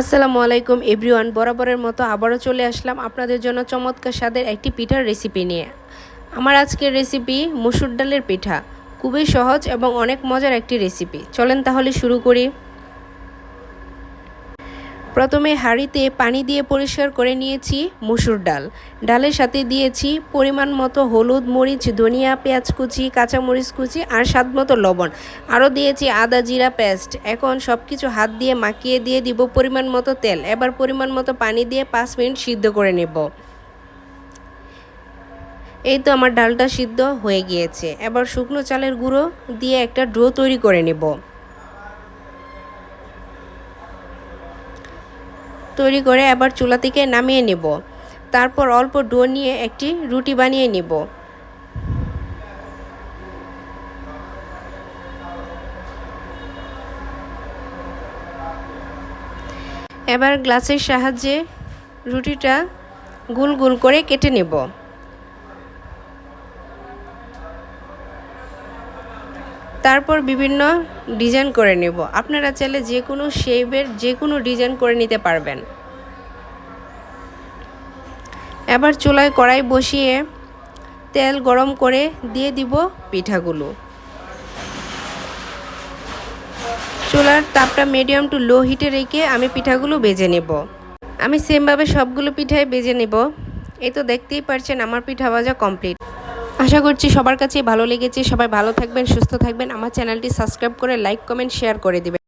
আসসালামু আলাইকুম এভরিওয়ান, বরাবরের মতো আবারও চলে আসলাম আপনাদের জন্য চমৎকার স্বাদের একটি পিঠার রেসিপি নিয়ে। আমার আজকের রেসিপি মুসুর ডালের পিঠা। খুবই সহজ এবং অনেক মজার একটি রেসিপি চলেন তাহলে শুরু করি। প্রথমে হাঁড়িতে পানি দিয়ে পরিষ্কার করে নিয়েছি মুসুর ডাল। ডালের সাথে দিয়েছি পরিমাণ মতো হলুদ মরিচ, ধনিয়া, পেঁয়াজ কুচি, কাঁচামরিচ কুচি আর স্বাদ মতো লবণ। আরও দিয়েছি আদা জিরা পেস্ট। এখন সব কিছু হাত দিয়ে মাখিয়ে দিয়ে দিব পরিমাণ মতো তেল। এবার পরিমাণ মতো পানি দিয়ে পাঁচ মিনিট সিদ্ধ করে নেব। এই তো আমার ডালটা সিদ্ধ হয়ে গিয়েছে। এবার শুকনো চালের গুঁড়ো দিয়ে একটা ড্রো তৈরি করে নেব। তৈরি করে আবার চুলা থেকে নামিয়ে নেব। তারপর অল্প ডো নিয়ে একটি রুটি বানিয়ে নেব। এবার গ্লাসের সাহায্যে রুটিটা গুল গুল করে কেটে নেব। তারপর বিভিন্ন ডিজাইন করে নেব। আপনারা চাইলে যে কোনো শেপের যে কোনো ডিজাইন করে নিতে পারবেন। এবার চুলায় কড়াই বসিয়ে তেল গরম করে দিয়ে দিব পিঠাগুলো। চুলার তাপটা মিডিয়াম টু লো হিটে রেখে আমি পিঠাগুলো বেজে নেব। আমি সেমভাবে সবগুলো পিঠাই বেজে নেব। এই তো দেখতেই পারছেন আমার পিঠা ভাজা কমপ্লিট আশা করছি সবার কাছে ভালো লেগেছে। সবাই ভালো থাকবেন, সুস্থ থাকবেন। আমার চ্যানেলটি সাবস্ক্রাইব করে, লাইক, কমেন্ট, শেয়ার করে দেবেন।